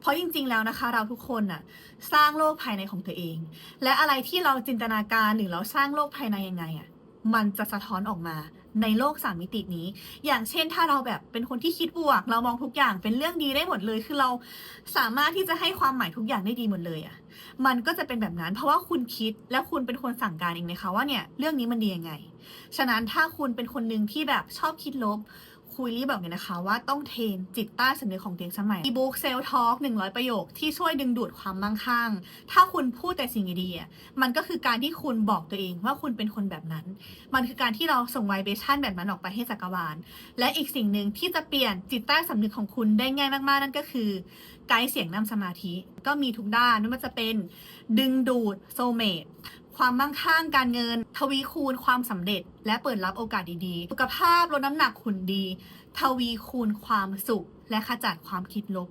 เพราะจริงๆแล้วนะคะ เราทุกคนน่ะสร้างโลกภายในของตัวเอง และอะไรที่เราจินตนาการหรือเราสร้างโลกภายในยังไงอะมันจะสะท้อนออกมาในโลกสามมิตินี้ อย่างเช่นถ้าเราแบบเป็นคนที่คิดบวก เรามองทุกอย่างเป็นเรื่องดีได้หมดเลย คือเราสามารถที่จะให้ความหมายทุกอย่างได้ดีหมดเลยอะ มันก็จะเป็นแบบนั้น เพราะว่าคุณคิดและคุณเป็นคนสั่งการเองนะคะว่าเนี่ยเรื่องนี้มันดียังไง ฉะนั้นถ้าคุณเป็นคนหนึ่งที่แบบชอบคิดลบ คุยรีบอกเลยนะคะว่าต้องเทรนจิตใต้สำนึกของเด็กสมัยอีบุ๊กเซลทอล์กหนึ่งร้อยประโยคที่ช่วยดึงดูดความมั่งคั่ง ถ้าคุณพูดแต่สิ่งดีๆมันก็คือการที่คุณบอกตัวเองว่าคุณเป็นคนแบบนั้น มันคือการที่เราส่งไวเบชั่นแบบนั้นออกไปให้จักรวาล และอีกสิ่งหนึ่งที่จะเปลี่ยนจิตใต้สำนึกของคุณได้ง่ายมากๆ นั่นก็คือไกด์เสียงนำสมาธิก็มีทุกด้านไม่ว่าจะเป็นดึงดูดโซเมตความมั่งคั่งการเงิน ทวีคูณความสำเร็จ และเปิดรับโอกาสดีๆ สุขภาพลดน้ำหนักหุ่นดี ทวีคูณความสุข และขจัดความคิดลบ